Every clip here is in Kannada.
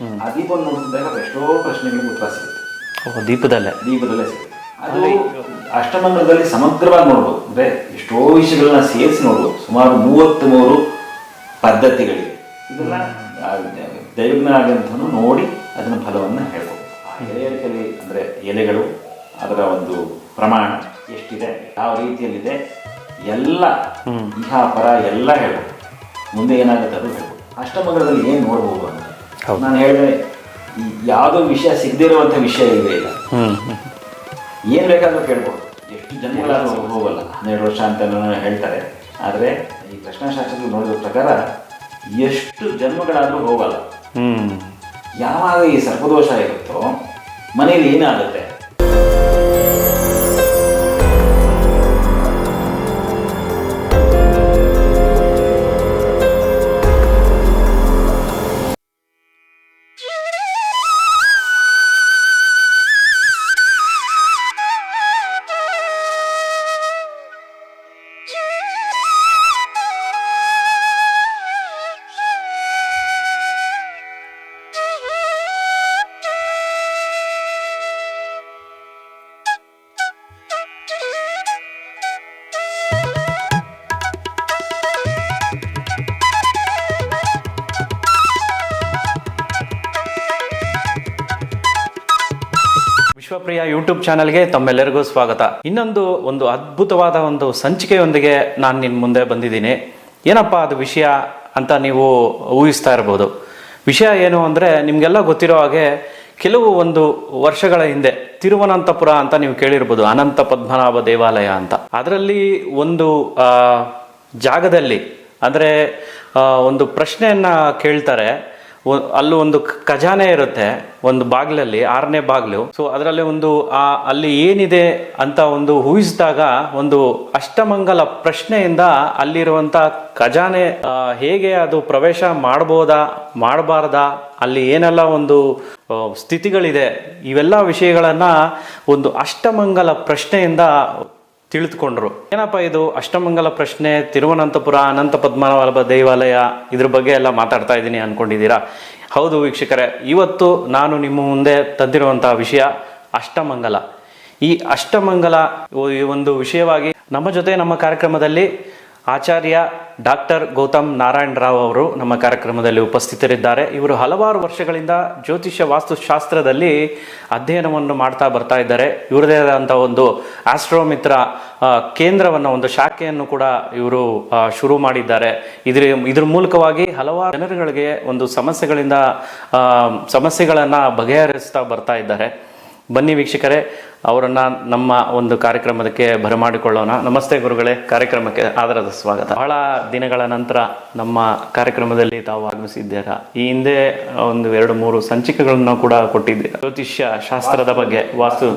ಆ ದೀಪವನ್ನು ನೋಡ್ತಿದ್ದಾಗ ಎಷ್ಟೋ ಪ್ರಶ್ನೆಗಳಿಗೆ ಉತ್ತರ ಸಿಗುತ್ತೆ. ದೀಪದಲ್ಲೇ. ದೀಪದಲ್ಲೇ ಸಿಗುತ್ತೆ. ಅದು ಅಷ್ಟಮಂಗಲದಲ್ಲಿ ಸಮಗ್ರವಾಗಿ ನೋಡ್ಬೋದು. ಅಂದ್ರೆ ಎಷ್ಟೋ ವಿಷಯಗಳನ್ನ ಸೇರಿಸಿ ನೋಡ್ಬೋದು. ಸುಮಾರು ಮೂವತ್ತ್ ಮೂರು ಪದ್ಧತಿಗಳಿವೆ. ಇದನ್ನ ಆ ದೈವಜ್ಞ ಆಗಂತನು ನೋಡಿ ಅದನ್ನ ಫಲವನ್ನು ಹೇಳ್ಬೋದು. ಆ ಎಲೆಯಲ್ಲಿ ಅಂದ್ರೆ ಎಲೆಗಳು ಅದರ ಒಂದು ಪ್ರಮಾಣ ಎಷ್ಟಿದೆ ಯಾವ ರೀತಿಯಲ್ಲಿದೆ ಎಲ್ಲ ಇಹ ಪರ ಎಲ್ಲ ಹೇಳ್ಬೋದು. ಮುಂದೆ ಏನಾಗುತ್ತೆ ಅದು ಹೇಳ್ಬೋದು. ಅಷ್ಟಮಂಗಲದಲ್ಲಿ ಏನು ನೋಡ್ಬೋದು ಅಂತ ನಾನು ಹೇಳಿದ್ರೆ ಯಾವುದೋ ವಿಷಯ ಸಿಗದಿರುವಂಥ ವಿಷಯ ಇಲ್ಲವೇ ಇಲ್ಲ. ಏನ್ ಬೇಕಾದ್ರೂ ಕೇಳ್ಬೋದು. ಎಷ್ಟು ಜನ್ಮಗಳಾದ್ರೂ ಹೋಗಲ್ಲ. ಹನ್ನೆರಡು ವರ್ಷ ಅಂತ ಹೇಳ್ತಾರೆ. ಆದರೆ ಈ ಕೃಷ್ಣಶಾಸ್ತ್ರ ನೋಡಿದ ಪ್ರಕಾರ ಎಷ್ಟು ಜನ್ಮಗಳಾದರೂ ಹೋಗಲ್ಲ. ಹ್ಮ್. ಯಾವಾಗ ಈ ಸರ್ಪದೋಷ ಇರುತ್ತೋ ಮನೇಲಿ ಏನಾಗುತ್ತೆ? ವಿಶ್ವಪ್ರಿಯ ಯೂಟ್ಯೂಬ್ ಚಾನಲ್ಗೆ ತಮ್ಮೆಲ್ಲರಿಗೂ ಸ್ವಾಗತ. ಇನ್ನೊಂದು ಒಂದು ಅದ್ಭುತವಾದ ಒಂದು ಸಂಚಿಕೆಯೊಂದಿಗೆ ನಾನು ನಿನ್ನ ಮುಂದೆ ಬಂದಿದ್ದೀನಿ. ಏನಪ್ಪ ಅದು ವಿಷಯ ಅಂತ ನೀವು ಊಹಿಸ್ತಾ ಇರ್ಬೋದು. ವಿಷಯ ಏನು ಅಂದರೆ ನಿಮಗೆಲ್ಲ ಗೊತ್ತಿರೋ ಹಾಗೆ ಕೆಲವು ಒಂದು ವರ್ಷಗಳ ಹಿಂದೆ ತಿರುವನಂತಪುರ ಅಂತ ನೀವು ಕೇಳಿರ್ಬೋದು, ಅನಂತ ಪದ್ಮನಾಭ ದೇವಾಲಯ ಅಂತ. ಅದರಲ್ಲಿ ಒಂದು ಜಾಗದಲ್ಲಿ ಅಂದರೆ ಒಂದು ಪ್ರಶ್ನೆಯನ್ನು ಕೇಳ್ತಾರೆ. ಅಲ್ಲೂ ಒಂದು ಖಜಾನೆ ಇರುತ್ತೆ, ಒಂದು ಬಾಗಿಲಲ್ಲಿ, ಆರನೇ ಬಾಗಿಲು. ಸೊ ಅದರಲ್ಲಿ ಒಂದು, ಆ, ಅಲ್ಲಿ ಏನಿದೆ ಅಂತ ಒಂದು ಊಹಿಸಿದಾಗ, ಒಂದು ಅಷ್ಟಮಂಗಲ ಪ್ರಶ್ನೆಯಿಂದ ಅಲ್ಲಿರುವಂತ ಖಜಾನೆ ಹೇಗೆ ಅದು ಪ್ರವೇಶ ಮಾಡ್ಬೋದಾ, ಮಾಡಬಾರ್ದಾ, ಅಲ್ಲಿ ಏನೆಲ್ಲ ಒಂದು ಸ್ಥಿತಿಗಳಿದೆ, ಇವೆಲ್ಲ ವಿಷಯಗಳನ್ನ ಒಂದು ಅಷ್ಟಮಂಗಲ ಪ್ರಶ್ನೆಯಿಂದ ತಿಳಿದುಕೊಂಡ್ರು. ಏನಪ್ಪ ಇದು? ಅಷ್ಟಮಂಗಲ ಪ್ರಶ್ನೆ, ತಿರುವನಂತಪುರ, ಅನಂತ ಪದ್ಮನಾಭ ದೇವಾಲಯ, ಇದ್ರ ಬಗ್ಗೆ ಎಲ್ಲ ಮಾತಾಡ್ತಾ ಇದ್ದೀನಿ ಅನ್ಕೊಂಡಿದ್ದೀರಾ? ಹೌದು ವೀಕ್ಷಕರೇ, ಇವತ್ತು ನಾನು ನಿಮ್ಮ ಮುಂದೆ ತಂದಿರುವಂತಹ ವಿಷಯ ಅಷ್ಟಮಂಗಲ. ಈ ಅಷ್ಟಮಂಗಲ ಒಂದು ವಿಷಯವಾಗಿ ನಮ್ಮ ಜೊತೆ ನಮ್ಮ ಕಾರ್ಯಕ್ರಮದಲ್ಲಿ ಆಚಾರ್ಯ ಡಾಕ್ಟರ್ ಗೌತಮ್ ನಾರಾಯಣ ರಾವ್ ಅವರು ನಮ್ಮ ಕಾರ್ಯಕ್ರಮದಲ್ಲಿ ಉಪಸ್ಥಿತರಿದ್ದಾರೆ. ಇವರು ಹಲವಾರು ವರ್ಷಗಳಿಂದ ಜ್ಯೋತಿಷ್ಯ ವಾಸ್ತುಶಾಸ್ತ್ರದಲ್ಲಿ ಅಧ್ಯಯನವನ್ನು ಮಾಡ್ತಾ ಬರ್ತಾ ಇದ್ದಾರೆ. ಇವರದೇ ಆದಂಥ ಒಂದು ಆಸ್ಟ್ರೋಮಿತ್ರ ಕೇಂದ್ರವನ್ನು, ಒಂದು ಶಾಖೆಯನ್ನು ಕೂಡ ಇವರು ಶುರು ಮಾಡಿದ್ದಾರೆ. ಇದ್ರ ಇದ್ರ ಮೂಲಕವಾಗಿ ಹಲವಾರು ಜನರುಗಳಿಗೆ ಒಂದು ಸಮಸ್ಯೆಗಳಿಂದ ಸಮಸ್ಯೆಗಳನ್ನು ಬಗೆಹರಿಸ್ತಾ ಬರ್ತಾ ಇದ್ದಾರೆ. ಬನ್ನಿ ವೀಕ್ಷಕರೇ, ಅವರನ್ನ ನಮ್ಮ ಒಂದು ಕಾರ್ಯಕ್ರಮಕ್ಕೆ ಬರಮಾಡಿಕೊಳ್ಳೋಣ ನಮಸ್ತೆ ಗುರುಗಳೇ, ಕಾರ್ಯಕ್ರಮಕ್ಕೆ ಆದರದ ಸ್ವಾಗತ. ಬಹಳ ದಿನಗಳ ನಂತರ ನಮ್ಮ ಕಾರ್ಯಕ್ರಮದಲ್ಲಿ ತಾವು ಆಗಮಿಸಿದ್ದೀರಾ? ಈ ಹಿಂದೆ ಒಂದು ಎರಡು ಮೂರು ಸಂಚಿಕೆಗಳನ್ನು ಕೂಡ ಕೊಟ್ಟಿದ್ದೀರಾ? ಜ್ಯೋತಿಷ್ಯ ಶಾಸ್ತ್ರದ ಬಗ್ಗೆ ವಾಸ್ತು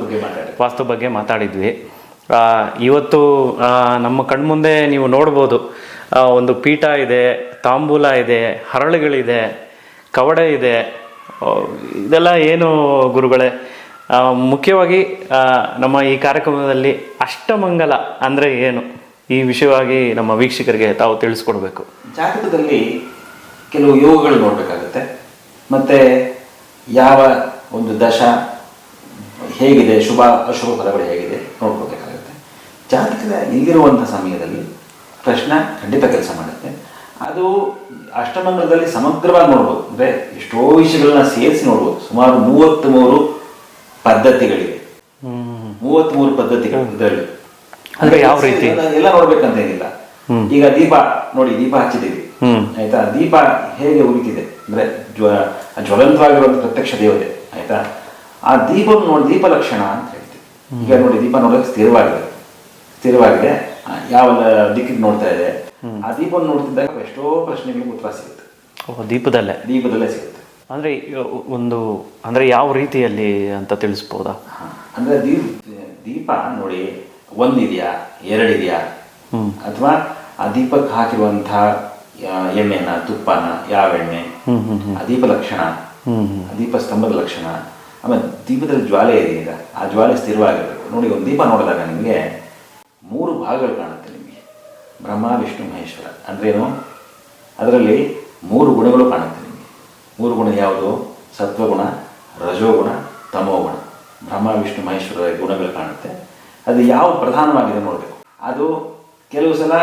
ವಾಸ್ತು ಬಗ್ಗೆ ಮಾತಾಡಿದ್ವಿ. ಇವತ್ತು ನಮ್ಮ ಕಣ್ಮುಂದೆ ನೀವು ನೋಡ್ಬೋದು ಒಂದು ಪೀಠ ಇದೆ, ತಾಂಬೂಲ ಇದೆ, ಹರಳುಗಳಿದೆ, ಕವಡೆ ಇದೆ. ಇದೆಲ್ಲ ಏನು ಗುರುಗಳೇ? ಮುಖ್ಯವಾಗಿ ನಮ್ಮ ಈ ಕಾರ್ಯಕ್ರಮದಲ್ಲಿ ಅಷ್ಟಮಂಗಲ ಅಂದರೆ ಏನು? ಈ ವಿಷಯವಾಗಿ ನಮ್ಮ ವೀಕ್ಷಕರಿಗೆ ತಾವು ತಿಳಿಸ್ಕೊಡ್ಬೇಕು. ಜಾತಕದಲ್ಲಿ ಕೆಲವು ಯೋಗಗಳು ನೋಡಬೇಕಾಗುತ್ತೆ. ಮತ್ತೆ ಯಾವ ಒಂದು ದಶ ಹೇಗಿದೆ, ಶುಭ ಅಶುಭ ಫಲಗಳು ಹೇಗಿದೆ ನೋಡ್ಕೋಬೇಕಾಗುತ್ತೆ ಜಾತಕದ ಇಲ್ಲಿರುವಂಥ ಸಮಯದಲ್ಲಿ ಪ್ರಶ್ನೆ ಖಂಡಿತ ಕೆಲಸ ಮಾಡುತ್ತೆ. ಅದು ಅಷ್ಟಮಂಗಲದಲ್ಲಿ ಸಮಗ್ರವಾಗಿ ನೋಡ್ಬೋದು. ಅಂದರೆ ಎಷ್ಟೋ ವಿಷಯಗಳನ್ನ ಸೇರಿಸಿ ನೋಡ್ಬೋದು. ಸುಮಾರು ಮೂವತ್ತ್ ಮೂರು ಪದ್ಧತಿಗಳಿವೆ. ಮೂವತ್ ಮೂರು ಪದ್ಧತಿಗಳು ಇದರಲ್ಲಿ. ಅಂದ್ರೆ ಯಾವ ರೀತಿ? ಎಲ್ಲ- ನೋಡ್ಬೇಕಂತ ಏನಿಲ್ಲ ಈಗ ದೀಪ ನೋಡಿ ದೀಪ ಹಚ್ಚಿದೀವಿ. ಆಯ್ತಾ? ದೀಪ ಹೇಗೆ ಉರಿತಿದೆ? ಅಂದ್ರೆ ಜ್ವ ಜ್ವಲಂತವಾಗಿರುವಂತ ಪ್ರತ್ಯಕ್ಷ ದೇವತೆ ಆಯ್ತಾ? ಆ ದೀಪ ನೋಡಿ ದೀಪ ಲಕ್ಷಣ ಅಂತ ಹೇಳ್ತೀವಿ. ಈಗ ನೋಡಿ ದೀಪ ನೋಡೋಕೆ ಸ್ಥಿರವಾಗಿದೆ. ಸ್ಥಿರವಾಗಿದೆ. ಯಾವ ದಿಕ್ಕಿಗೆ ನೋಡ್ತಾ ಇದೆ? ಆ ದೀಪವನ್ನು ನೋಡ್ತಿದ್ದಾಗ ಎಷ್ಟೋ ಪ್ರಶ್ನೆಗಳಿಗೆ ಉತ್ತರ ಸಿಗುತ್ತೆ. ದೀಪದಲ್ಲೇ? ದೀಪದಲ್ಲೇ ಸಿಗುತ್ತೆ. ಅಂದರೆ ಒಂದು ಅಂದರೆ ಯಾವ ರೀತಿಯಲ್ಲಿ ಅಂತ ತಿಳಿಸ್ಬೋದಾ. ಅಂದ್ರೆ ದೀಪ ದೀಪ ನೋಡಿ ಒಂದಿದೆಯಾ ಎರಡಿದೆಯಾ. ಅಥವಾ ಆ ದೀಪಕ್ಕೆ ಹಾಕಿರುವಂತಹ ಎಣ್ಣೆನ ತುಪ್ಪನ ಯಾವ ಎಣ್ಣೆ? ಹ್ಮ್ ಹ್ಮ್ ಆ ದೀಪ ಲಕ್ಷಣ ಹ್ಮ್ ಆ ದೀಪ ಸ್ತಂಭದ ಲಕ್ಷಣ. ಆಮೇಲೆ ದೀಪದಲ್ಲಿ ಜ್ವಾಲೆ ಇದೆಯಲ್ಲ ಆ ಜ್ವಾಲೆ ಸ್ಥಿರವಾಗಿರಬೇಕು. ನೋಡಿ ಒಂದು ದೀಪ ನೋಡಿದಾಗ ನಿಮಗೆ ಮೂರು ಭಾಗಗಳು ಕಾಣುತ್ತೆ ನಿಮಗೆ. ಬ್ರಹ್ಮ ವಿಷ್ಣು ಮಹೇಶ್ವರ. ಅಂದ್ರೇನು? ಅದರಲ್ಲಿ ಮೂರು ಗುಣಗಳು ಕಾಣುತ್ತೆ. ಮೂರು ಗುಣ ಯಾವುದು? ಸತ್ವಗುಣ ರಜೋಗುಣ ತಮೋಗುಣ. ಬ್ರಹ್ಮ ವಿಷ್ಣು ಮಹೇಶ್ವರ ಗುಣಗಳು ಕಾಣುತ್ತೆ. ಅದು ಯಾವ ಪ್ರಧಾನವಾಗಿದೆ ನೋಡಬೇಕು. ಅದು ಕೆಲವು ಸಲ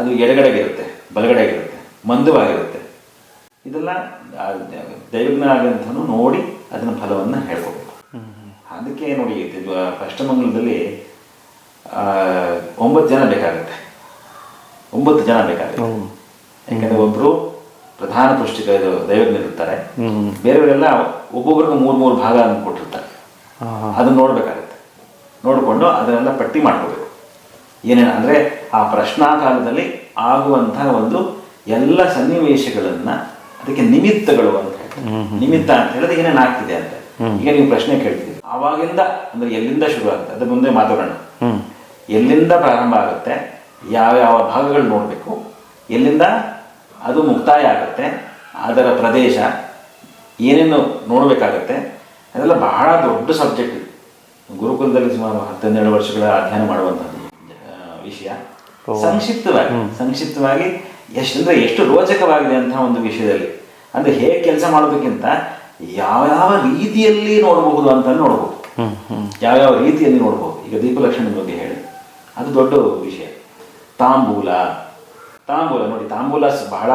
ಅದು ಎಡಗಡೆಗಿರುತ್ತೆ ಬಲಗಡೆಗಿರುತ್ತೆ ಮಂದವಾಗಿರುತ್ತೆ. ಇದೆಲ್ಲ ದೈವಜ್ಞ ಆಗಂತನೂ ನೋಡಿ ಅದನ್ನ ಫಲವನ್ನು ಹೇಳ್ಕೋಬೇಕು ಅದಕ್ಕೆ ನೋಡಿ ಅಷ್ಟಮಂಗಲದಲ್ಲಿ ಒಂಬತ್ತು ಜನ ಬೇಕಾಗುತ್ತೆ. ಒಂಬತ್ತು ಜನ ಬೇಕಾಗುತ್ತೆ. ಯಾಕಂದ್ರೆ ಒಬ್ರು ಪ್ರಧಾನ ಪುಷ್ಟಿಕ ಇದು ದೈವಜ್ಞರಿರ್ತಾರೆ ಬೇರೆಯವರೆಲ್ಲ ಒಬ್ಬೊಬ್ಬರಿಗೂ ಮೂರು ಮೂರು ಭಾಗ ಅಂತ ಕೊಟ್ಟಿರ್ತಾರೆ ಅದನ್ನ ನೋಡ್ಬೇಕಾಗತ್ತೆ. ನೋಡಿಕೊಂಡು ಅದನ್ನೆಲ್ಲ ಪಟ್ಟಿ ಮಾಡ್ಕೋಬೇಕು. ಏನೇನು ಅಂದರೆ ಆ ಪ್ರಶ್ನಾಕಾಲದಲ್ಲಿ ಆಗುವಂತಹ ಒಂದು ಎಲ್ಲ ಸನ್ನಿವೇಶಗಳನ್ನ ಅದಕ್ಕೆ ನಿಮಿತ್ತಗಳು ಅಂತ ಹೇಳ್ತಾರೆ. ನಿಮಿತ್ತ ಅಂತ ಹೇಳಿದ್ರೆ ಏನೇನು ಆಗ್ತಿದೆ ಅಂತ. ಈಗ ನೀವು ಪ್ರಶ್ನೆ ಕೇಳ್ತೀವಿ ಆವಾಗಿಂದ ಅಂದ್ರೆ ಎಲ್ಲಿಂದ ಶುರು ಆಗುತ್ತೆ? ಅದ್ರ ಮುಂದೆ ಮಾತಾಡೋಣ ಎಲ್ಲಿಂದ ಪ್ರಾರಂಭ ಆಗುತ್ತೆ? ಯಾವ ಯಾವ ಭಾಗಗಳು ನೋಡಬೇಕು? ಎಲ್ಲಿಂದ? ಅದು ಮುಕ್ತಾಯ ಆಗುತ್ತೆ. ಅದರ ಪ್ರದೇಶ ಏನೇನು ನೋಡಬೇಕಾಗತ್ತೆ. ಅದೆಲ್ಲ ಬಹಳ ದೊಡ್ಡ ಸಬ್ಜೆಕ್ಟ್ ಇದು. ಗುರುಕುಲದಲ್ಲಿ ಸುಮಾರು ಹತ್ತೆರಡು ವರ್ಷಗಳ ಅಧ್ಯಯನ ಮಾಡುವಂತಹ ವಿಷಯ. ಸಂಕ್ಷಿಪ್ತವಾಗಿ ಸಂಕ್ಷಿಪ್ತವಾಗಿ ಎಷ್ಟಂದ್ರೆ ಎಷ್ಟು ರೋಚಕವಾಗಿದೆ ಅಂತ ಒಂದು ವಿಷಯದಲ್ಲಿ. ಅಂದ್ರೆ ಹೇಗೆ ಕೆಲಸ ಮಾಡೋದಕ್ಕಿಂತ ಯಾವ ಯಾವ ರೀತಿಯಲ್ಲಿ ನೋಡಬಹುದು ಅಂತ ನೋಡಬಹುದು ಯಾವ ರೀತಿಯಲ್ಲಿ ನೋಡಬಹುದು ಈಗ ದೀಪಲಕ್ಷಣದ ಬಗ್ಗೆ ಹೇಳಿ. ಅದು ದೊಡ್ಡ ವಿಷಯ. ತಾಂಬೂಲ ತಾಂಬೂಲ ನೋಡಿ ತಾಂಬೂಲ ಬಹಳ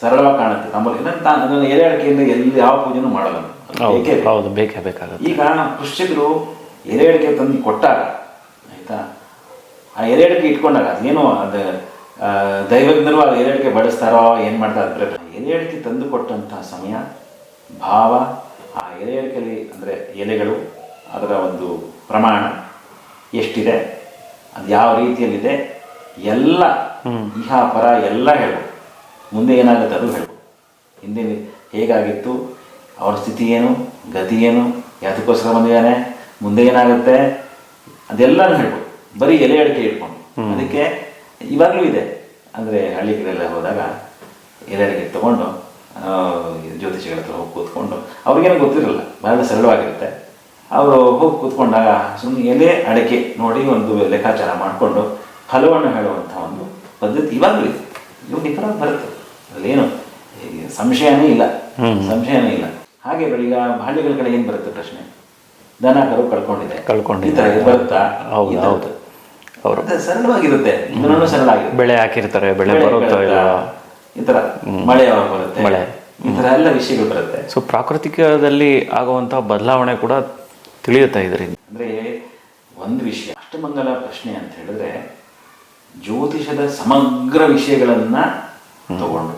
ಸರಳವಾಗಿ ಕಾಣುತ್ತೆ. ತಾಂಬೂಲ ಏನಂತ ತಾ ಎಲೆ ಅಡಿಕೆಯಿಂದ ಎಲ್ಲಿ ಯಾವ ಪೂಜೆನೂ ಮಾಡಲ್ಲ ಬೇಕೇ. ಹೌದು ಬೇಕೇ ಬೇಕಾಗುತ್ತೆ. ಈಗ ಪುಷ್ಯಕರು ಎಲೆ ಅಡಿಕೆ ತಂದು ಕೊಟ್ಟಾಗ ಆಯ್ತಾ? ಆ ಎಲೆ ಅಡಿಕೆ ಇಟ್ಕೊಂಡಾಗ ಅದೇನೋ ಅದು ದೈವಜ್ಞರು ಆ ಎಲೆ ಅಡಿಕೆ ಬಳಸ್ತಾರೋ ಏನು ಮಾಡ್ತಾರೆ? ಎಲೆ ಅಡಿಕೆ ತಂದು ಕೊಟ್ಟಂತಹ ಸಮಯ ಭಾವ ಆ ಎಲೆ ಅಡಿಕೆಯಲ್ಲಿ ಅಂದ್ರೆ ಎಲೆಗಳು ಅದರ ಒಂದು ಪ್ರಮಾಣ ಎಷ್ಟಿದೆ ಅದು ಯಾವ ರೀತಿಯಲ್ಲಿದೆ ಎಲ್ಲ ಇಹ ಪರ ಎಲ್ಲ ಹೇಳು. ಮುಂದೆ ಏನಾಗುತ್ತೆ ಅದು ಹೇಳು. ಹಿಂದೆ ಹೇಗಾಗಿತ್ತು? ಅವ್ರ ಸ್ಥಿತಿ ಏನು? ಗತಿ ಏನು? ಯಾತಕ್ಕೋಸ್ಕರ ಬಂದಿದ್ದಾನೆ? ಮುಂದೆ ಏನಾಗುತ್ತೆ? ಅದೆಲ್ಲನೂ ಹೇಳ್ಬೋದು ಬರೀ ಎಲೆ ಅಡಿಕೆ ಇಟ್ಕೊಂಡು. ಅದಕ್ಕೆ ಇವಾಗಲೂ ಇದೆ. ಅಂದರೆ ಹಳ್ಳಿ ಕಡೆಯೆಲ್ಲ ಹೋದಾಗ ಎಲೆ ಅಡಿಕೆ ತೊಗೊಂಡು ಆ, ಜ್ಯೋತಿಷಿಗಳ ಹತ್ರ ಹೋಗಿ ಕೂತ್ಕೊಂಡು ಅವ್ರಿಗೇನು ಗೊತ್ತಿರಲ್ಲ. ಬಹಳ ಸರಳವಾಗಿರುತ್ತೆ. ಅವರು ಹೋಗಿ ಕೂತ್ಕೊಂಡಾಗ ಸುಮ್ಮನೆ ಎಲೆ ಅಡಿಕೆ ನೋಡಿ ಒಂದು ಲೆಕ್ಕಾಚಾರ ಮಾಡಿಕೊಂಡು ಫಲವನ್ನು ಹೇಳುವಂಥ ಒಂದು ಪದ್ಧತಿ ಇವಾಗಲೂ ಇದೆ. ಇವು ನಿಖರ ಬರುತ್ತೆ. ಅಲ್ಲೇನು ಸಂಶಯನೇ ಇಲ್ಲ. ಸಂಶಯನೇ ಇಲ್ಲ. ಹಾಗೆ ಈಗ ಹಳ್ಳಿಗಳ ಕಡೆ ಏನು ಬರುತ್ತೆ ಪ್ರಶ್ನೆ? ದನ ಕರು ಕಳ್ಕೊಂಡಿದೆ ಕಳ್ಕೊಂಡಿದೆ. ಬರುತ್ತಾ? ಹೌದು. ಹೌದು. ಅವರು ಸರಳವಾಗಿರುತ್ತೆ. ಇನ್ನೂ ಸರಳ ಆಗಿದೆ ಬೆಳೆ ಹಾಕಿರ್ತಾರೆ ಬೆಳೆ ಬರುತ್ತೋ ಇಲ್ಲ ಈ ಥರ ಮಳೆ ಯಾವಾಗ ಬರುತ್ತೆ? ಮಳೆ. ಈ ಥರ ಎಲ್ಲ ವಿಷಯಗಳು ಬರುತ್ತೆ. ಸೊ ಪ್ರಾಕೃತಿಕದಲ್ಲಿ ಆಗುವಂತಹ ಬದಲಾವಣೆ ಕೂಡ ತಿಳಿಯುತ್ತಾ ಇದರಿಂದ? ಅಂದ್ರೆ ಒಂದು ವಿಷಯ ಅಷ್ಟಮಂಗಲ ಪ್ರಶ್ನೆ ಅಂತ ಹೇಳಿದ್ರೆ ಜ್ಯೋತಿಷದ ಸಮಗ್ರ ವಿಷಯಗಳನ್ನು ತಗೊಂಡು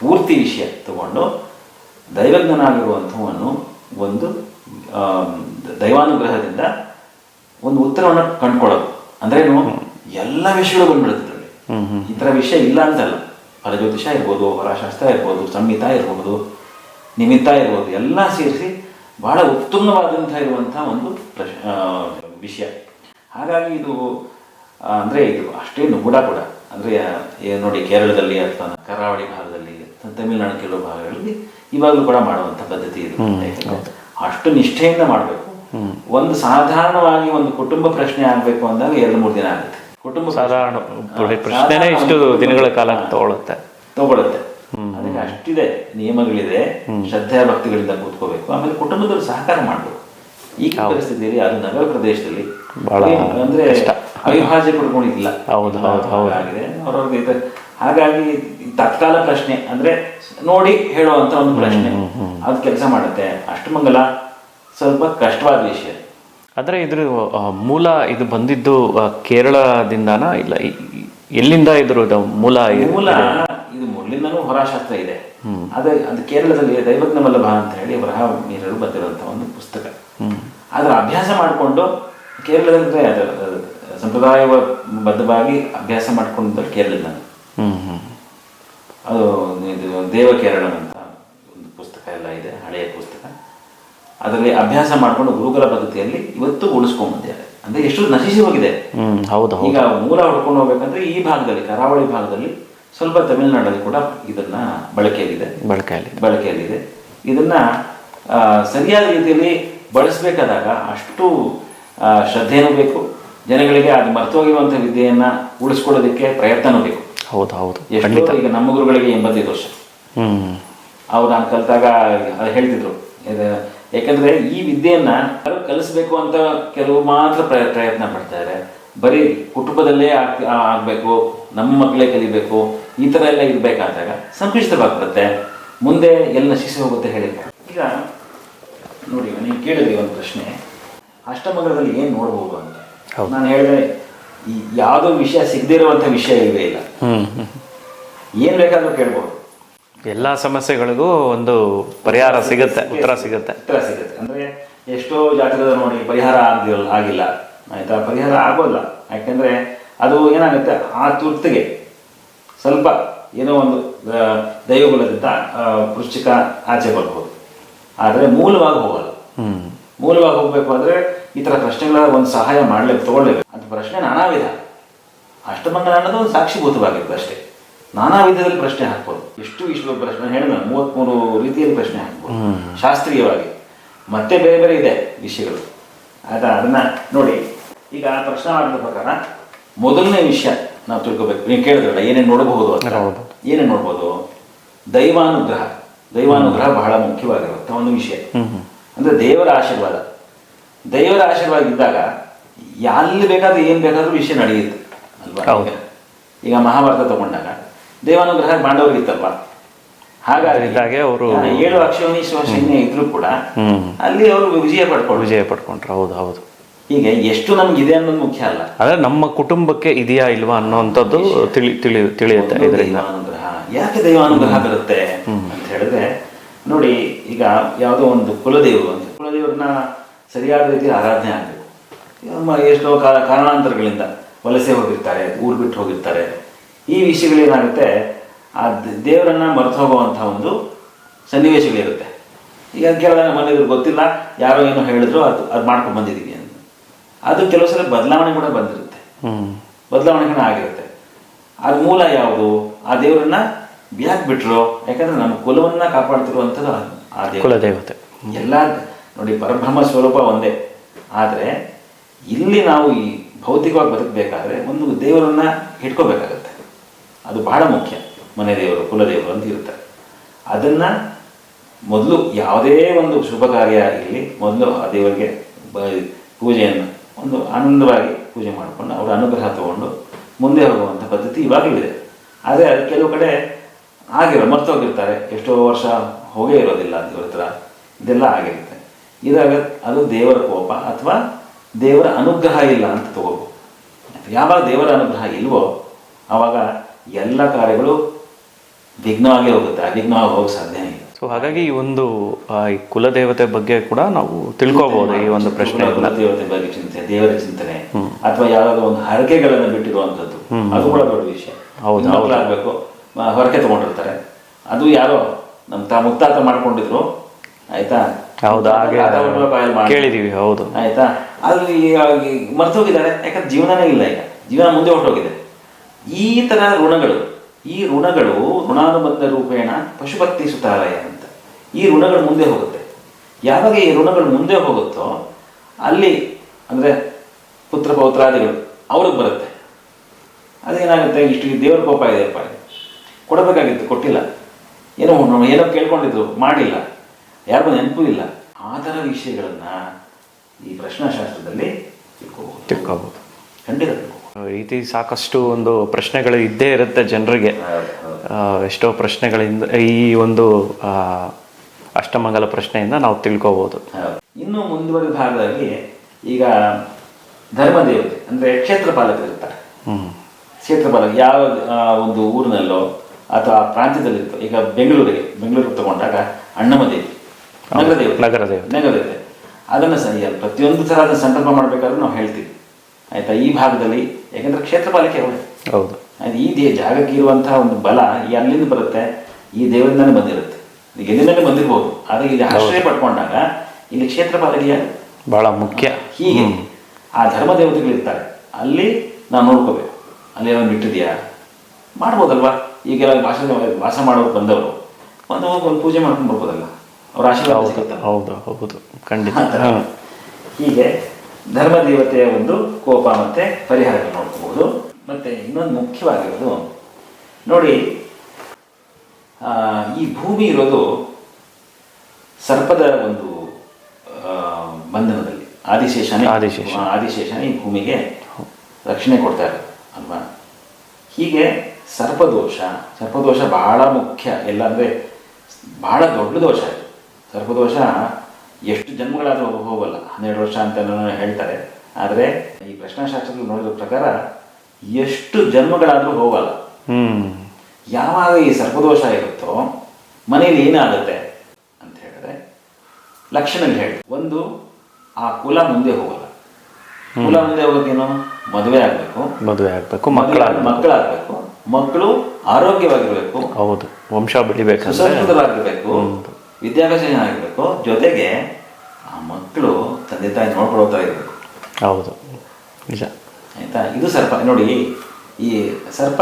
ಪೂರ್ತಿ ವಿಷಯ ತಗೊಂಡು ದೈವಜ್ಞನಾಗಿರುವಂಥವನ್ನು ಒಂದು ದೈವಾನುಗ್ರಹದಿಂದ ಒಂದು ಉತ್ತರವನ್ನು ಕಂಡುಕೊಳ್ಳೋದು. ಅಂದ್ರೇನು ಎಲ್ಲ ವಿಷಯಗಳು ಬಂದ್ಬಿಡುತ್ತೆ ಈ ಥರ ವಿಷಯ ಇಲ್ಲ ಅಂತಲ್ಲ. ಫಲಜ್ಯೋತಿಷ ಇರ್ಬೋದು ಹೊರಶಾಸ್ತ್ರ ಇರ್ಬೋದು ಸಂಹಿತ ಇರ್ಬೋದು ನಿಮಿತ್ತ ಇರ್ಬೋದು ಎಲ್ಲ ಸೇರಿಸಿ ಬಹಳ ಉತ್ತಮವಾದಂಥ ಇರುವಂಥ ಒಂದು ಪ್ರಶ್ ವಿಷಯ. ಹಾಗಾಗಿ ಇದು ಅಂದ್ರೆ ಇದು ಅಷ್ಟೇ ಬುಡ ಕೂಡ. ಅಂದ್ರೆ ಏನು ನೋಡಿ ಕೇರಳದಲ್ಲಿ ಅಥವಾ ಕರಾವಳಿ ಭಾಗದಲ್ಲಿ ತಮಿಳುನಾಡು ಕೆಲವು ಭಾಗಗಳಲ್ಲಿ ಇವಾಗಲೂ ಕೂಡ ಮಾಡುವಂಥ ಪದ್ಧತಿ ಇದೆ. ಅಷ್ಟು ನಿಷ್ಠೆಯಿಂದ ಮಾಡಬೇಕು. ಒಂದು ಸಾಧಾರಣವಾಗಿ ಒಂದು ಕುಟುಂಬ ಪ್ರಶ್ನೆ ಆಗಬೇಕು ಅಂದಾಗ ಎರಡು ಮೂರು ದಿನ ಆಗುತ್ತೆ. ಕುಟುಂಬ ಸಾಧಾರಣ ಪ್ರಶ್ನೆ- ಇಷ್ಟು ದಿನಗಳ ಕಾಲ. ತಗೊಳುತ್ತೆ. ತಗೊಳುತ್ತೆ. ಅದಕ್ಕೆ ಅಷ್ಟಿದೆ. ನಿಯಮಗಳಿದೆ. ಶ್ರದ್ಧಾ ಭಕ್ತಿಗಳಿಂದ ಕೂತ್ಕೋಬೇಕು. ಆಮೇಲೆ ಕುಟುಂಬದವರು ಸಹಕಾರ ಮಾಡಬೇಕು. ಈಗ ಪರಿಸ್ಥಿತಿಯಲ್ಲಿ ಅದು ನಗರ ಪ್ರದೇಶದಲ್ಲಿ ಬಹಳ ಅಂದ್ರೆ ಅವಿಭಾಜ್ಯ ಪಡ್ಕೊಂಡಿಲ್ಲ ಹೌದು, ಹೌದು, ಹೌದು. ಆಗಿದೆ ಅವ್ರವ್ರಿಗೆ. ಹಾಗಾಗಿ ಈ ತತ್ಕಾಲ ಪ್ರಶ್ನೆ ಅಂದ್ರೆ ನೋಡಿ ಹೇಳುವಂತ ಒಂದು ಪ್ರಶ್ನೆ. ಅದು ಕೆಲಸ ಮಾಡುತ್ತೆ. ಅಷ್ಟಮಂಗಲ ಸ್ವಲ್ಪ ಕಷ್ಟವಾದ ವಿಷಯ. ಅಂದ್ರೆ ಇದ್ರ ಮೂಲ ಇದು ಬಂದಿದ್ದು ಕೇರಳದಿಂದನ ಇಲ್ಲ ಈ- ಈ- ಎಲ್ಲಿಂದ ಇದ್ರ ಮೂಲ ಮೂಲ ಇದು ಮೊದಲಿಂದನೂ ಹೊರಾಶಾಸ್ತ್ರ ಇದೆ. ಅದೇ ಅದು ಕೇರಳದಲ್ಲಿ ದೈವಜ್ಞ ವಲ್ಲಭ ಅಂತ ಹೇಳಿ ವರಹ ಮೀರರು ಬಂದಿರುವಂತಹ ಒಂದು ಪುಸ್ತಕ. ಅದರ ಅಭ್ಯಾಸ ಮಾಡಿಕೊಂಡು ಕೇರಳದಂದರೆ ಅದು ಅದು ಸಂಪ್ರದಾಯ ಬದ್ಧವಾಗಿ ಅಭ್ಯಾಸ ಮಾಡಿಕೊಂಡು ಕೇರಳದ ಹ್ಮ್ ಅದು ಇದು ದೇವ ಕೇರಳ ಅಂತ ಒಂದು ಪುಸ್ತಕ ಎಲ್ಲ ಇದೆ ಹಳೆಯ ಪುಸ್ತಕ. ಅದರಲ್ಲಿ ಅಭ್ಯಾಸ ಮಾಡಿಕೊಂಡು ಗುರುಗಳ ಪದ್ಧತಿಯಲ್ಲಿ ಇವತ್ತು ಉಳಿಸ್ಕೊಂಡ್ಬಂದಿದ್ದಾರೆ. ಅಂದ್ರೆ ಎಷ್ಟು ನಶಿಸಿ ಹೋಗಿದೆ. ಹ್ಮ್ ಹೌದು ಈಗ ಮೂಲ ಹುಡ್ಕೊಂಡು ಹೋಗ್ಬೇಕಂದ್ರೆ ಈ ಭಾಗದಲ್ಲಿ ಕರಾವಳಿ ಭಾಗದಲ್ಲಿ ಸ್ವಲ್ಪ ತಮಿಳುನಾಡಲ್ಲಿ ಕೂಡ ಇದನ್ನ ಬಳಕೆಯಲ್ಲಿದೆ. ಬಳಕೆಯಲ್ಲಿ ಬಳಕೆಯಲ್ಲಿದೆ. ಇದನ್ನ ಸರಿಯಾದ ರೀತಿಯಲ್ಲಿ ಬಳಸಬೇಕಾದಾಗ ಅಷ್ಟು ಶ್ರದ್ಧೆಯೂ ಶ್ರದ್ಧೆನೂ ಬೇಕು. ಜನಗಳಿಗೆ ಅದು ಮರ್ತೋಗಿರುವಂಥ ವಿದ್ಯೆಯನ್ನ ಉಳಿಸ್ಕೊಳ್ಳೋದಕ್ಕೆ ಪ್ರಯತ್ನನೂ ಬೇಕು. ಹೌದು ಹೌದು. ಎಷ್ಟೋ ಈಗ ನಮ್ಮ ಗುರುಗಳಿಗೆ ಎಂಬತ್ತೈದು ವರ್ಷ. ಅವ್ರು ನಾನು ಕಲಿತಾಗ ಅದು ಹೇಳ್ತಿದ್ರು. ಯಾಕಂದ್ರೆ ಈ ವಿದ್ಯೆಯನ್ನ ಕಲಿಸ್ಬೇಕು ಅಂತ ಕೆಲವು ಮಾತ್ರ ಪ್ರಯ- ಪ್ರಯತ್ನ ಪಡ್ತಾರೆ ಬರೀ ಕುಟುಂಬದಲ್ಲೇ ಆಗ್ ಆಗಬೇಕು ನಮ್ಮ ಮಕ್ಕಳೇ ಕಲಿಬೇಕು ಈ ಥರ ಎಲ್ಲ ಇರಬೇಕಾದಾಗ ಸಂಕುಚಿತವಾಗ್ಬಿಡುತ್ತೆ ಮುಂದೆ ಎಲ್ಲ ನಶಿಸಿ ಹೋಗುತ್ತೆ ಹೇಳಿ ಈಗ ನೋಡಿ ನೀವು ಕೇಳಿದೆ ಒಂದು ಪ್ರಶ್ನೆ. ಅಷ್ಟಮಂಗಲದಲ್ಲಿ ಏನು ನೋಡ್ಬೋದು ಅಂತ. ನಾನು ಹೇಳಿದೆ ಈ ಯಾವುದೋ ವಿಷಯ ಸಿಗದೇ ಇರುವಂಥ ವಿಷಯ ಇವೆ ಇಲ್ಲ. ಹ್ಮ್ ಹ್ಮ್. ಏನು ಬೇಕಾದರೂ ಕೇಳ್ಬೋದು. ಎಲ್ಲ ಸಮಸ್ಯೆಗಳಿಗೂ ಒಂದು ಪರಿಹಾರ ಸಿಗುತ್ತೆ ಉತ್ತರ ಸಿಗುತ್ತೆ. ಉತ್ತರ ಸಿಗುತ್ತೆ. ಅಂದ್ರೆ ಎಷ್ಟೋ ಜಾತಕದ ನೋಡಿ ಪರಿಹಾರ ಆಗಿಲ್ಲ ಆಗಿಲ್ಲ. ಆಯಿತಾ? ಪರಿಹಾರ ಆಗೋಲ್ಲ. ಯಾಕೆಂದರೆ ಅದು ಏನಾಗುತ್ತೆ? ಆ ತುರ್ತಿಗೆ ಸ್ವಲ್ಪ ಏನೋ ಒಂದು ದೈವಗುಲದಿಂದ ವೃಶ್ಚಿಕ ಆಚೆ ಬರ್ಬೋದು. ಆದರೆ ಮೂಲವಾಗಿ ಹೋಗಲ್ಲ. ಮೂಲವಾಗಿ ಹೋಗ್ಬೇಕು ಅಂದ್ರೆ ಈ ಥರ ಪ್ರಶ್ನೆಗಳ ಒಂದು ಸಹಾಯ ಮಾಡ್ಲಿಕ್ಕೆ ತಗೊಳ್ಬೇಕು ಅಂತ ಪ್ರಶ್ನೆ ನಾನಾ ವಿಧ ಅಷ್ಟಮಂಗಲ ಅನ್ನೋದು ಒಂದು ಸಾಕ್ಷಿಭೂತವಾಗಿತ್ತು ಅಷ್ಟೇ. ನಾನಾ ವಿಧದಲ್ಲಿ ಪ್ರಶ್ನೆ ಹಾಕ್ಬೋದು. ಎಷ್ಟು ಇಷ್ಟು ಪ್ರಶ್ನೆ ಹೇಳಿದ ಮೂವತ್ಮೂರು ರೀತಿಯಲ್ಲಿ ಪ್ರಶ್ನೆ ಹಾಕ್ಬೋದು. ಶಾಸ್ತ್ರೀಯವಾಗಿ. ಮತ್ತೆ ಬೇರೆ ಬೇರೆ ಇದೆ ವಿಷಯಗಳು. ಆಯ್ತಾ? ಅದನ್ನ ನೋಡಿ. ಈಗ ಆ ಪ್ರಶ್ನೆ ಮಾಡಿದ ಪ್ರಕಾರ ಮೊದಲನೇ ವಿಷಯ ನಾವು ತಿಳ್ಕೊಬೇಕು. ನೀವು ಕೇಳಿದ್ರಲ್ಲ ಏನೇನು ನೋಡಬಹುದು ಅಂತ. ಏನೇನು ನೋಡ್ಬೋದು? ದೈವಾನುಗ್ರಹ. ದೈವಾನುಗ್ರಹ ಬಹಳ ಮುಖ್ಯವಾಗಿರುತ್ತೆ ಒಂದು ವಿಷಯ. ಅಂದ್ರೆ ದೇವರ ಆಶೀರ್ವಾದ. ದೇವರ ಆಶೀರ್ವಾದ ಇದ್ದಾಗ ಎಲ್ಲಿ ಬೇಕಾದ್ರೂ ಏನ್ ಬೇಕಾದ್ರೂ ವಿಷಯ ನಡೆಯುತ್ತೆ. ಅಲ್ವಾ? ಈಗ- ಮಹಾಭಾರತ ತಗೊಂಡಾಗ ದೇವಾನುಗ್ರಹ ಪಾಂಡವರಿಗಿತ್ತಲ್ವಾ ಹಾಗಾಗಿ ಅವರು- ಏಳು ಅಕ್ಷೋಣಿ ಸೈನ್ಯ ಇದ್ರು ಕೂಡ ಅಲ್ಲಿ ಅವರು ವಿಜಯ ಪಡ್ಕೊಂಡು ವಿಜಯ ಪಡ್ಕೊಂಡ್ರು. ಹೌದು ಹೌದು. ಈಗ ಎಷ್ಟು ನಮ್ಗಿದೆ ಅನ್ನೋದು ಮುಖ್ಯ ಅಲ್ಲ. ಅಂದ್ರೆ ನಮ್ಮ ಕುಟುಂಬಕ್ಕೆ ಇದೆಯಾ ಇಲ್ವಾ ಅನ್ನೋಂಥದ್ದು ತಿಳಿ ತಿಳಿ ತಿಳಿಯುತ್ತೆ ಇದರಿಂದ. ಯಾಕೆ ದೈವಾನುಗ್ರಹ ಬರುತ್ತೆ ಅಂತ ಹೇಳಿದ್ರೆ ನೋಡಿ ಈಗ ಯಾವುದೋ ಒಂದು ಕುಲದೇವರು ಅಂತ. ಕುಲದೇವ್ರನ್ನ ಸರಿಯಾದ ರೀತಿ ಆರಾಧನೆ ಆಗಬೇಕು. ಎಷ್ಟೋ ಕಾಲ ಕಾರಣಾಂತರಗಳಿಂದ ವಲಸೆ ಹೋಗಿರ್ತಾರೆ ಊರು ಬಿಟ್ಟು ಹೋಗಿರ್ತಾರೆ. ಈ ವಿಷಯಗಳೇನಾಗುತ್ತೆ ಆ ದೇವರನ್ನ ಮರೆತು ಹೋಗುವಂಥ ಒಂದು ಸನ್ನಿವೇಶಗಳಿರುತ್ತೆ. ಈಗ ಕೆಲವು ಮನೆಯವ್ರಿಗೆ ಗೊತ್ತಿಲ್ಲ ಯಾರೋ ಏನೋ ಹೇಳಿದ್ರು ಅದು ಅದು ಮಾಡ್ಕೊಂಡು ಬಂದಿದ್ದೀವಿ ಅಂತ. ಅದು ಕೆಲವು ಸಲ ಬದಲಾವಣೆ ಕೂಡ ಬಂದಿರುತ್ತೆ. ಬದಲಾವಣೆ ಕೂಡ ಆಗಿರುತ್ತೆ. ಅದ್ರ ಮೂಲ ಯಾವುದು? ಆ ದೇವರನ್ನ ಯಾಕೆ ಬಿಟ್ರು ಯಾಕಂದ್ರೆ ನಮ್ಮ ಕುಲವನ್ನ ಕಾಪಾಡ್ತಿರುವಂಥದ್ದು ಆ- ಆ ಕುಲದೇವತೆ. ಎಲ್ಲ ನೋಡಿ ಪರಬ್ರಹ್ಮ ಸ್ವರೂಪ ಒಂದೇ. ಆದರೆ ಇಲ್ಲಿ ನಾವು ಈ ಭೌತಿಕವಾಗಿ ಬದುಕಬೇಕಾದ್ರೆ ಒಂದು ದೇವರನ್ನ ಇಟ್ಕೋಬೇಕಾಗತ್ತೆ ಅದು ಬಹಳ ಮುಖ್ಯ. ಮನೆ ದೇವರು ಕುಲದೇವರು ಅಂತ ಇರುತ್ತೆ. ಅದನ್ನ ಮೊದಲು ಯಾವುದೇ ಒಂದು ಶುಭ ಕಾರ್ಯ ಇರಲಿ ಮೊದಲು ಆ ದೇವರಿಗೆ ಬ- ಪೂಜೆಯನ್ನು ಒಂದು ಆನಂದವಾಗಿ ಪೂಜೆ ಮಾಡಿಕೊಂಡು ಅವರ ಅನುಗ್ರಹ ತಗೊಂಡು ಮುಂದೆ ಹೋಗುವಂಥ ಪದ್ಧತಿ ಇವಾಗಲೂ ಇದೆ ಆದರೆ ಅದು ಕೆಲವು ಕಡೆ ಆಗಿರೋ ಮರ್ತೋಗಿರ್ತಾರೆ ಎಷ್ಟೋ ವರ್ಷ ಹೋಗೇ ಇರೋದಿಲ್ಲ ದೇವ್ರ ಹತ್ರ ಇದೆಲ್ಲ ಆಗಿರುತ್ತೆ ಇದಾಗ ಅದು ದೇವರ ಕೋಪ ಅಥವಾ ದೇವರ ಅನುಗ್ರಹ ಇಲ್ಲ ಅಂತ ತಗೋಬೇಕು. ಯಾವಾಗ ದೇವರ ಅನುಗ್ರಹ ಇಲ್ವೋ ಆವಾಗ ಎಲ್ಲ ಕಾರ್ಯಗಳು ವಿಘ್ನವಾಗಿ ಹೋಗುತ್ತೆ. ಅವಿಘ್ನವಾಗಿ ಹೋಗಕ್ಕೆ ಸಾಧ್ಯ ಇಲ್ಲ. ಸೊ ಹಾಗಾಗಿ ಈ ಒಂದು ಈ ಕುಲದೇವತೆ ಬಗ್ಗೆ ಕೂಡ ನಾವು ತಿಳ್ಕೊಬಹುದು ಈ ಒಂದು ಪ್ರಶ್ನೆ ಕುಲದೇವತೆ ಬಗ್ಗೆ ಚಿಂತೆ ದೇವರ ಚಿಂತನೆ ಅಥವಾ ಯಾವ್ದಾದ್ರು ಒಂದು ಹರಕೆಗಳನ್ನು ಬಿಟ್ಟಿರುವಂತದ್ದು. ಅದು ಕೂಡ ದೊಡ್ಡ ವಿಷಯ. ಆಗ್ಬೇಕು ಹೊರಕೆ ತಗೊಂಡಿರ್ತಾರೆ. ಅದು ಯಾರೋ ನಮ್ಮ ತಾ ಮುತ್ತಾತ ಮಾಡ್ಕೊಂಡಿದ್ರು. ಆಯ್ತಾ? ಹೌದು ಕೇಳಿದೀವಿ ಹೌದು. ಆಯ್ತಾ? ಅಲ್ಲಿ ಮರ್ತೋಗಿದ್ದಾರೆ. ಯಾಕಂದ್ರೆ ಜೀವನನೇ ಇಲ್ಲ ಈಗ. ಜೀವನ ಮುಂದೆ ಹೊರಟೋಗಿದೆ. ಈ ತರ ಋಣಗಳು ಈ ಋಣಗಳು ಋಣಾನುಬಂಧ ರೂಪೇಣ ಪಶುಪತಿ ಸುತಾಲಯ ಅಂತ. ಈ ಋಣಗಳು ಮುಂದೆ ಹೋಗುತ್ತೆ. ಯಾವಾಗ ಈ ಋಣಗಳು ಮುಂದೆ ಹೋಗುತ್ತೋ ಅಲ್ಲಿ ಅಂದ್ರೆ ಪುತ್ರ ಪೌತ್ರಾದಿಗಳು ಅವ್ರಿಗೆ ಬರುತ್ತೆ. ಅದೇನಾಗುತ್ತೆ? ಇಷ್ಟು ದೇವರ ದೇವ್ರ ಕೋಪ ಇದೆಯಪ್ಪ ಕೊಡಬೇಕಾಗಿತ್ತು ಕೊಟ್ಟಿಲ್ಲ. ಏನೋ ಏನೋ ಕೇಳ್ಕೊಂಡಿದ್ರು ಮಾಡಿಲ್ಲ. ಯಾರಿಗೂ ನೆನಪು ಇಲ್ಲ ಆ ಥರ ವಿಷಯಗಳನ್ನ ಈ ಪ್ರಶ್ನಾಶಾಸ್ತ್ರದಲ್ಲಿ ತಿಳ್ಕೋಬಹುದು. ತಿಳ್ಕೊಬಹುದು. ಖಂಡಿತ ರೀತಿ ಸಾಕಷ್ಟು ಒಂದು ಪ್ರಶ್ನೆಗಳು ಇದ್ದೇ ಇರುತ್ತೆ ಜನರಿಗೆ. ಎಷ್ಟೋ ಪ್ರಶ್ನೆಗಳಿಂದ ಈ ಒಂದು ಅಷ್ಟಮಂಗಲ ಪ್ರಶ್ನೆಯಿಂದ ನಾವು ತಿಳ್ಕೋಬಹುದು. ಹೌದು. ಇನ್ನು ಮುಂದುವರೆದ ಭಾಗದಲ್ಲಿ ಈಗ ಧರ್ಮದೇವತೆ ಅಂದ್ರೆ ಕ್ಷೇತ್ರ ಪಾಲಕರು ಇರ್ತಾರೆ. ಹ್ಮ್. ಕ್ಷೇತ್ರ ಪಾಲಕ ಯಾವ ಒಂದು ಊರಿನಲ್ಲೋ ಅಥವಾ ಪ್ರಾಂತ್ಯದಲ್ಲಿರ್ತೋ ಈಗ ಬೆಂಗಳೂರಿಗೆ ಬೆಂಗಳೂರಿಗೆ ತಗೊಂಡಾಗ ಅಣ್ಣಮದೇವಿ ನಗರದೇವತೆ ನಗರದೇವತೆ. ನಗರದೇವತೆ. ಅದನ್ನು ಸಹ ಪ್ರತಿಯೊಂದು ಥರ ಅದನ್ನು ಸಂಕಲ್ಪ ಮಾಡಬೇಕಾದ್ರೂ ನಾವು ಹೇಳ್ತೀವಿ. ಆಯ್ತಾ ಈ ಭಾಗದಲ್ಲಿ ಯಾಕಂದ್ರೆ ಕ್ಷೇತ್ರ ಪಾಲಿಕೆ ಅವಳೆ ಹೌದು ಈ ದೇ ಜಾಗಕ್ಕೆ ಇರುವಂತಹ ಒಂದು ಬಲ ಈ ಅಲ್ಲಿಂದ ಬರುತ್ತೆ ಈ ದೇವರಿಂದಾನೇ ಬಂದಿರುತ್ತೆ. ಈಗ ಎಲ್ಲಿಂದಲೇ ಬಂದಿರ್ಬೋದು ಆದರೆ ಇಲ್ಲಿ ಆಶ್ರಯ ಪಡ್ಕೊಂಡಾಗ ಇಲ್ಲಿ ಕ್ಷೇತ್ರ ಪಾಲಿಕೆಯ ಬಹಳ ಮುಖ್ಯ. ಹೀಗೆ. ಆ ಧರ್ಮ ದೇವತೆಗಳಿರ್ತಾರೆ ಅಲ್ಲಿ ನಾನು ನೋಡ್ಕೋಬೇಕು. ಅಲ್ಲಿ ಏನೋ ಬಿಟ್ಟಿದೆಯಾ? ಮಾಡ್ಬೋದಲ್ವಾ? ಈಗೆಲ್ಲ ಭಾಷೆ ವಾಸ ಮಾಡೋರು ಬಂದವರು. ಒಂದು ಒಂದು ಪೂಜೆ ಮಾಡ್ಕೊಂಡು ಬರ್ಬೋದಲ್ಲ? ಅವ್ರ ಆಶೀರ್ವಾದ ಹೌದು ಹೌದು ಖಂಡಿತ. ಹೀಗೆ ಧರ್ಮ ದೇವತೆಯ ಒಂದು ಕೋಪ ಮತ್ತೆ ಪರಿಹಾರ ನೋಡ್ಕೋಬಹುದು. ಮತ್ತೆ ಇನ್ನೊಂದು ಮುಖ್ಯವಾಗಿರೋದು ನೋಡಿ ಆ, ಈ ಭೂಮಿ ಇರೋದು ಸರ್ಪದ ಒಂದು ಬಂಧನದ ಆದಿಶೇಷನೇ ಆದಿಶೇಷ. ಆದಿಶೇಷನೇ ಈ ಭೂಮಿಗೆ ರಕ್ಷಣೆ ಕೊಡ್ತಾರೆ ಅಲ್ವಾ ಹೀಗೆ ಸರ್ಪದೋಷ ಸರ್ಪದೋಷ ಬಹಳ ಮುಖ್ಯ ಎಲ್ಲಂದ್ರೆ ಬಹಳ ದೊಡ್ಡ ದೋಷ ಇದು. ಸರ್ಪದೋಷ ಎಷ್ಟು ಜನ್ಮಗಳಾದರೂ ಹೋಗಲ್ಲ. ಹನ್ನೆರಡು ವರ್ಷ ಅಂತ ಹೇಳ್ತಾರೆ. ಆದರೆ ಈ ಪ್ರಶ್ನಾಶಾಸ್ತ್ರದಲ್ಲಿ ನೋಡಿದ ಪ್ರಕಾರ ಎಷ್ಟು ಜನ್ಮಗಳಾದರೂ ಹೋಗಲ್ಲ. ಯಾವಾಗ ಈ ಸರ್ಪದೋಷ ಇರುತ್ತೋ ಮನೇಲಿ ಏನಾಗುತ್ತೆ ಅಂತ ಹೇಳಿದ್ರೆ ಲಕ್ಷಣಗಳು ಹೇಳಿ. ಒಂದು ಆ ಕುಲ ಮುಂದೆ ಹೋಗಲ್ಲ. ಕುಲ ಮುಂದೆ ಹೋಗೋದೇನು? ಮದುವೆ ಆಗಬೇಕು. ಮದುವೆ ಆಗಬೇಕು ಮಕ್ಕಳ ಮಕ್ಕಳಾಗಬೇಕು. ಮಕ್ಕಳು ಆರೋಗ್ಯವಾಗಿರಬೇಕು. ಹೌದು ವಂಶ ಬೆಳಿಬೇಕು ಸುಸಂಸ್ಕೃತವಾಗಿರಬೇಕು. ವಿದ್ಯಾಭ್ಯಾಸ ಚೆನ್ನಾಗಿರಬೇಕು ಜೊತೆಗೆ ಆ ಮಕ್ಕಳು ತಂದೆ ತಾಯಿ ನೋಡ್ಕೊಳ್ತಾ ಇರಬೇಕು. ಹೌದು. ನಿಜ. ಆಯ್ತಾ? ಇದು ಸರ್ಪ. ನೋಡಿ ಈ ಸರ್ಪ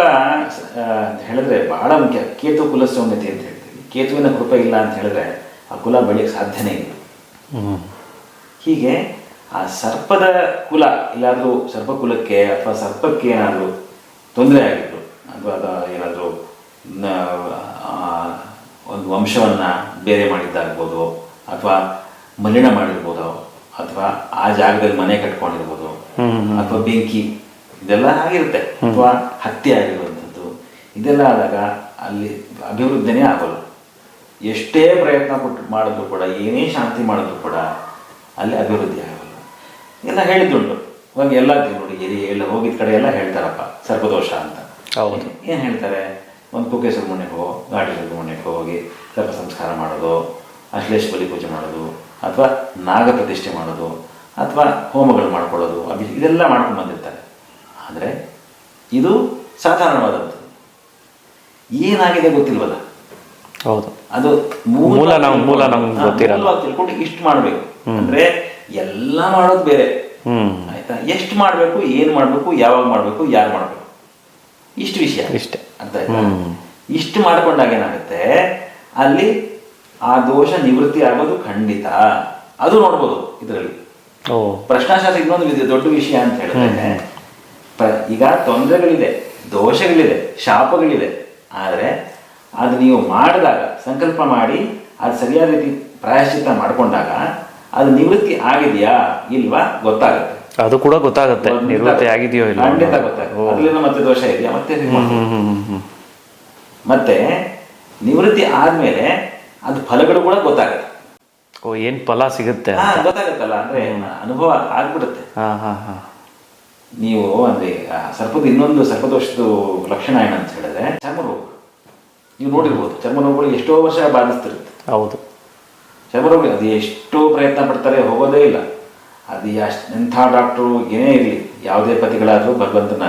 ಅಂತ ಹೇಳಿದ್ರೆ ಬಹಳ ಮುಖ್ಯ. ಕೇತು ಕುಲ ಸೌಮ್ಯತೆ ಅಂತ ಹೇಳ್ತೀವಿ. ಕೇತುವಿನ ಕೃಪೆ ಇಲ್ಲ ಅಂತ ಹೇಳಿದ್ರೆ ಆ ಕುಲ ಬೆಳೆಯಕ್ಕೆ ಸಾಧ್ಯನೇ ಇಲ್ಲ. ಹೀಗೆ ಆ ಸರ್ಪದ ಕುಲ ಇಲ್ಲಾದರೂ ಸರ್ಪ ಕುಲಕ್ಕೆ ಅಥವಾ ಸರ್ಪಕ್ಕೆ ಏನಾದರೂ ತೊಂದರೆ ಆಗಿದ್ರು ಅಥವಾ ಅದು ಏನಾದರೂ ಒಂದು ವಂಶವನ್ನು ಬೇರೆ ಮಾಡಿದ್ದಾಗ್ಬೋದು ಅಥವಾ ಮಲಿನ ಮಾಡಿರ್ಬೋದು ಅಥವಾ ಆ ಜಾಗದಲ್ಲಿ ಮನೆ ಕಟ್ಕೊಂಡಿರ್ಬೋದು ಅಥವಾ ಬೆಂಕಿ ಇದೆಲ್ಲ ಆಗಿರುತ್ತೆ. ಅಥವಾ ಹತ್ಯೆ ಆಗಿರುವಂಥದ್ದು ಇದೆಲ್ಲ ಆದಾಗ ಅಲ್ಲಿ ಅಭಿವೃದ್ಧಿನೇ ಆಗೋಲ್ಲ. ಎಷ್ಟೇ ಪ್ರಯತ್ನ ಕೊಟ್ಟು ಮಾಡಿದ್ರು ಕೂಡ ಏನೇ ಶಾಂತಿ ಮಾಡಿದ್ರು ಕೂಡ ಅಲ್ಲಿ ಅಭಿವೃದ್ಧಿ ಆಗಲ್ಲ. ಎಲ್ಲ ಹೇಳಿದ್ದುಂಟು. ಇವಾಗ ಎಲ್ಲ ನೋಡಿ ಎಲ್ಲಿ ಎಲ್ಲ ಹೋಗಿದ ಕಡೆ ಎಲ್ಲ ಹೇಳ್ತಾರಪ್ಪ ಸರ್ಪದೋಷ ಅಂತ. ಹೌದು. ಏನು ಹೇಳ್ತಾರೆ? ಒಂದು ಕುಕ್ಕೆ ಹೋಗೋ ಘಾಟಿ ಸುಬ್ರಹ್ಮಣ್ಯಕ್ಕೆ ಹೋಗಿ ಸರ್ಪ ಸಂಸ್ಕಾರ ಮಾಡೋದು ಅಶ್ಲೇಷ ಬಲಿ ಪೂಜೆ ಮಾಡೋದು ಅಥವಾ ನಾಗ ಪ್ರತಿಷ್ಠೆ ಮಾಡೋದು ಅಥವಾ ಹೋಮಗಳು ಮಾಡ್ಕೊಳ್ಳೋದು ಅಭಿ ಇದೆಲ್ಲ ಮಾಡ್ಕೊಂಡು ಬಂದಿರ್ತಾರೆ. ಆದರೆ ಇದು ಸಾಧಾರಣವಾದಂಥದ್ದು ಏನಾಗಿದೆ ಗೊತ್ತಿಲ್ವಲ್ಲ? ಹೌದು. ಅದು ಮೂಲ ಮೂಲ ತಿಳ್ಕೊಂಡು ಇಷ್ಟು ಮಾಡಬೇಕು. ಅಂದ್ರೆ ಎಲ್ಲ ಮಾಡೋದು ಬೇರೆ. ಆಯ್ತಾ? ಎಷ್ಟು ಮಾಡಬೇಕು ಏನು ಮಾಡಬೇಕು ಯಾವಾಗ ಮಾಡಬೇಕು ಯಾರು ಮಾಡಬೇಕು? ಇಷ್ಟು ವಿಷಯ. ಇಷ್ಟೇ. ಅಂತ. ಇಷ್ಟು ಮಾಡ್ಕೊಂಡಾಗ ಏನಾಗುತ್ತೆ ಅಲ್ಲಿ ಆ ದೋಷ ನಿವೃತ್ತಿ ಆಗೋದು ಖಂಡಿತ. ಅದು ನೋಡ್ಬೋದು ಇದರಲ್ಲಿ. ಪ್ರಶ್ನಾಶಾಸ್ತ್ರ ಇನ್ನೊಂದು ವಿಧ- ದೊಡ್ಡ ವಿಷಯ ಅಂತ ಹೇಳಿದ್ರೆ ಈಗ ತೊಂದರೆಗಳಿದೆ ದೋಷಗಳಿದೆ ಶಾಪಗಳಿದೆ ಆದರೆ ಅದು ನೀವು ಮಾಡಿದಾಗ ಸಂಕಲ್ಪ ಮಾಡಿ ಅದು ಸರಿಯಾದ ರೀತಿ ಪ್ರಾಯಶ್ಚಿತ್ತ ಮಾಡ್ಕೊಂಡಾಗ ಅದು ನಿವೃತ್ತಿ ಆಗಿದೆಯಾ? ಇಲ್ವಾ? ಗೊತ್ತಾಗುತ್ತೆ. ಅದು ಕೂಡ ಗೊತ್ತಾಗುತ್ತೆ. ನಿವೃತ್ತಿ ಆಗಿದೆಯೋ ಇಲ್ಲ ಖಂಡಿತ ಗೊತ್ತಾಗುತ್ತೆ. ಮತ್ತೆ ದೋಷ ಇದೆಯಾ? ಮತ್ತೆ ಮತ್ತೆ ನಿವೃತ್ತಿ ಆದ್ಮೇಲೆ ಅದು ಫಲಗಳು ಕೂಡ ಗೊತ್ತಾಗುತ್ತೆ. ಓ ಏನ್ ಫಲ ಸಿಗುತ್ತೆ ಗೊತ್ತಾಗುತ್ತಲ್ಲ. ಅಂದ್ರೆ ಅನುಭವ ಆಗ್ಬಿಡುತ್ತೆ. ಹಾ ಹಾ ಹಾ. ನೀವು ಅಂದ್ರೆ ಸರ್ಪದ ಇನ್ನೊಂದು ಸರ್ಪದೋಷದ ಲಕ್ಷಣ ಏನಂತ ಹೇಳಿದ್ರೆ ಚರ್ಮ ರೋಗ. ನೀವು ನೋಡಿರ್ಬೋದು ಚರ್ಮ ರೋಗಗಳು ಎಷ್ಟೋ ವರ್ಷ ಬಾಧಿಸ್ತಿರುತ್ತೆ. ಹೌದು. ಚರ್ಮ ರೋಗ ಅದು ಎಷ್ಟೋ ಪ್ರಯತ್ನ ಪಡ್ತಾರೆ ಹೋಗೋದೇ ಇಲ್ಲ. ಅದು ಅಷ್ಟು ಎಂಥ ಡಾಕ್ಟ್ರು ಏನೇ ಇರಲಿ ಯಾವುದೇ ಪತಿಗಳಾದರೂ ಭಗವಂತನ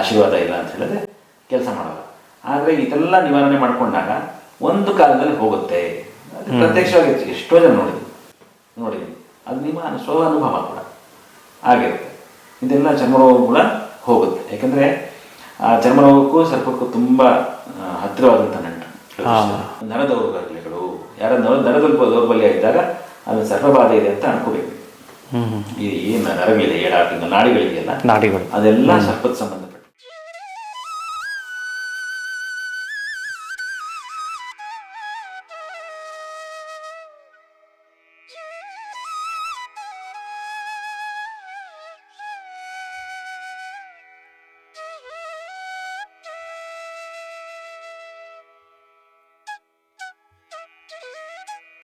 ಆಶೀರ್ವಾದ ಇಲ್ಲ ಅಂತ ಹೇಳಿದ್ರೆ ಕೆಲಸ ಮಾಡೋಲ್ಲ. ಆದರೆ ಇದೆಲ್ಲ ನಿವಾರಣೆ ಮಾಡಿಕೊಂಡಾಗ ಒಂದು ಕಾಲದಲ್ಲಿ ಹೋಗುತ್ತೆ. ಅದು ಪ್ರತ್ಯಕ್ಷವಾಗಿ ಎಷ್ಟೋ ಜನ ನೋಡಿದ್ವಿ ನೋಡಿ ಅದು ನಿಮ್ಮ ಅನುಸೋ ಸ್ವ ಅನುಭವ ಕೂಡ. ಆಗಿರುತ್ತೆ ಇದೆಲ್ಲ ಚರ್ಮರೋಗ ಕೂಡ ಹೋಗುತ್ತೆ. ಯಾಕಂದರೆ ಆ ಚರ್ಮರೋಗಕ್ಕೂ ಸರ್ಪಕ್ಕೂ ತುಂಬ ಹತ್ತಿರವಾದಂಥ ನಂಟು. ನರ ದೌರ್ಬಲ್ಯಗಳು ಯಾರ ನರ ನರದಲ್ಲಿ ದೌರ್ಬಲ್ಯ ಇದ್ದಾಗ ಅದು ಸರ್ಪಬಾಧೆ ಇದೆ ಅಂತ ಅನ್ಕೋಬೇಕು ಹ್ಮ್ ಹ್ಮ್ ಈ ಏನು ನರಗಳಿದೆ ಏಳಾಟಿಂಗ ನಾಡಿಗಳಿದೆಯಲ್ಲ ನಾಡಿಗಳು ಅದೆಲ್ಲ ಸರ್ಪದ ಸಂಬಂಧ